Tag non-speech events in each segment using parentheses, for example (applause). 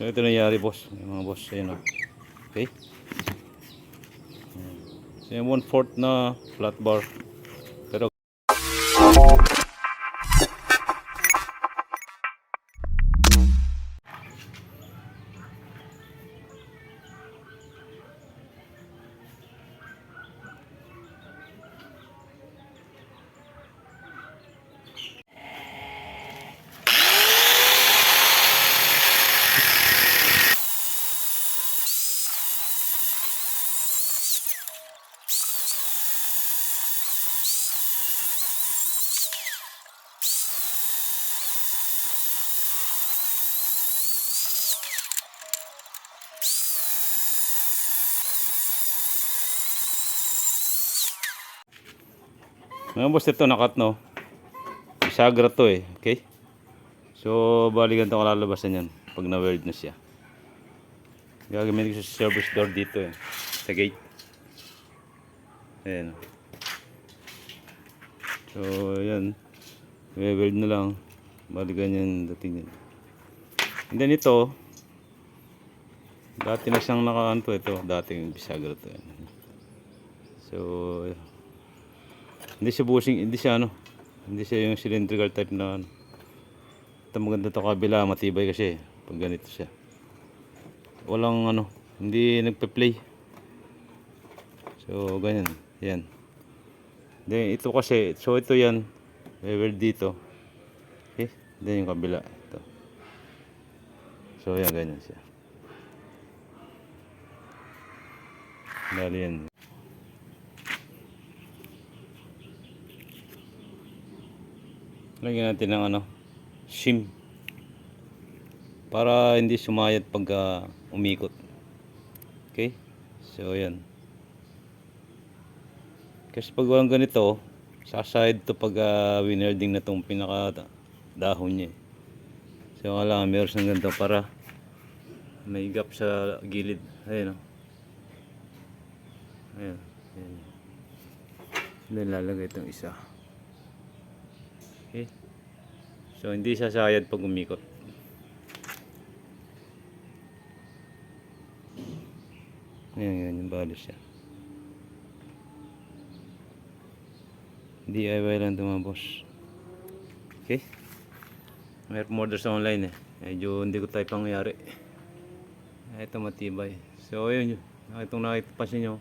So ito nangyari boss, yung mga boss, ayun o. Okay. So yung one fourth na flat bar. Mga boss ito nakat no. Bisagra to eh, okay? So bali ganito ko lalabasan yan pag na-weld na siya. Gagamitin ko sa service door dito eh. Sa gate. Ayan. So, ayan. I-weld na lang. Bali ganyan dating yan. And then ito, dati na siyang nakaanto ito. Dating bisagra to. Yan. So, hindi siya bushing, hindi siya ano. Hindi siya yung cylindrical type na ano. Ito maganda to kabila, matibay kasi pag ganito siya. Walang ano, hindi nagpe-play. So, ganyan. Yan. Then, ito kasi, so ito yan. Level dito. Okay? Then yung kabila. Ito. So, yan, ganyan siya. Dali yan. Lagyan natin ng ano, shim. Para hindi sumayat pag ah, umikot. Okay? So, yan. Kasi pag walang ganito, saside to pag uh, winelding na tong pinaka dahon niya. eh. So, kailangan meron siyang ganito para may gap sa gilid. Ayan o. Ayan. Ayan. Then lalagay itong isa. Okay. So, hindi sasayad pag umikot. Ayan, yan yung bali siya. DIY lang ito mga boss. Okay. May order sa online eh. Medyo hindi ko tayo pangyari. Ito matibay. So, ayun yun. Itong nakita pa nyo.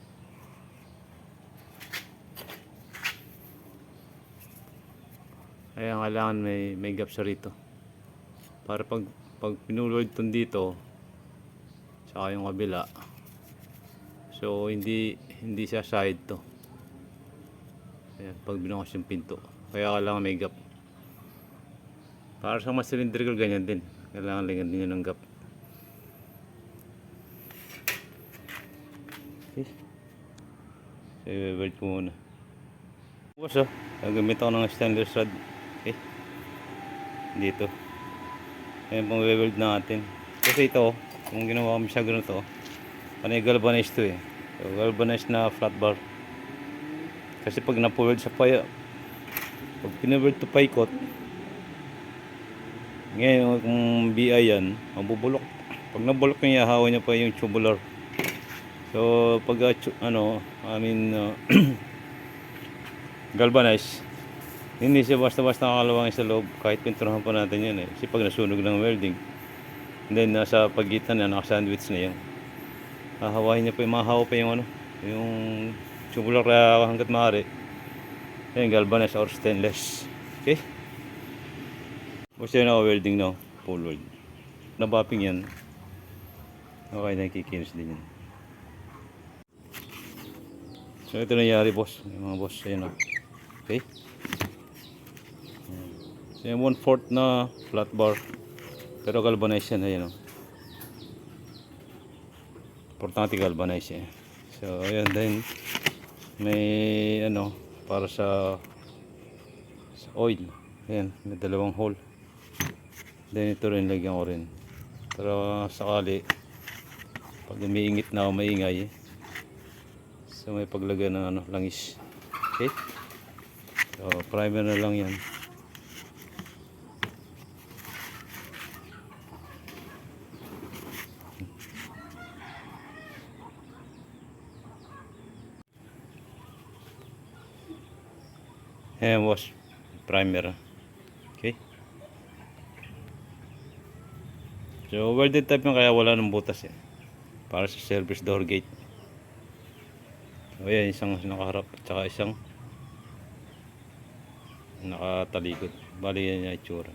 Kaya kailangan may, may gap sa rito. Para pag, pag pinulod itong dito, saka yung kabila, so hindi hindi siya side to. Ayan, pag binukas yung pinto. Kaya kailangan may gap. Para sa mas cylindrical ganyan din. Kailangan lingan din yun ng gap. Okay. So, i-weld ko muna. Bukas oh. Gagamit ako ng stainless rod. Okay. Dito. Ayan pang weld natin. Kasi ito, kung ginawa kami siya ganito, panay galvanized to eh. So, galvanized na flat bar. Kasi pag napuweld sa paya, pag pinaweld to paikot, ngayon kung BI yan, mabubulok. Pag nabulok niya, hawa niya pa yung tubular. So, pag ano, I mean, uh, (clears throat) galvanized, hindi siya basta-basta kakalawangin sa loob kahit pinturahan pa natin yan eh. Kasi pag nasunog ng welding, then nasa pagitan na, naka-sandwich na yan. Hahawain niya pa, mahahawa pa yung ano, yung tubular kaya hanggat maaari. Yan, galvanized or stainless. Okay? Basta yun ako welding na, full weld. Nabapping yan. Okay, nakikinis din yan. So ito nangyari boss, yung mga boss, ayun o. Okay? Ayan. So yung one fourth na flat bar. Pero galvanized yan, ayun o. Importante galvanized yan. So ayun din. May ano, para sa, sa oil. Ayan, may dalawang hole. Then ito rin, lagyan ko rin. Pero sakali, pag umiingit na o maingay, So may paglagay ng ano, langis. Okay? So primer na lang yan. Hand wash primer. Okay. So, welded type yung kaya wala ng butas eh. Para sa service door gate. So, ayan, isang nakaharap at saka isang nakatalikod. Bali yan yung itsura.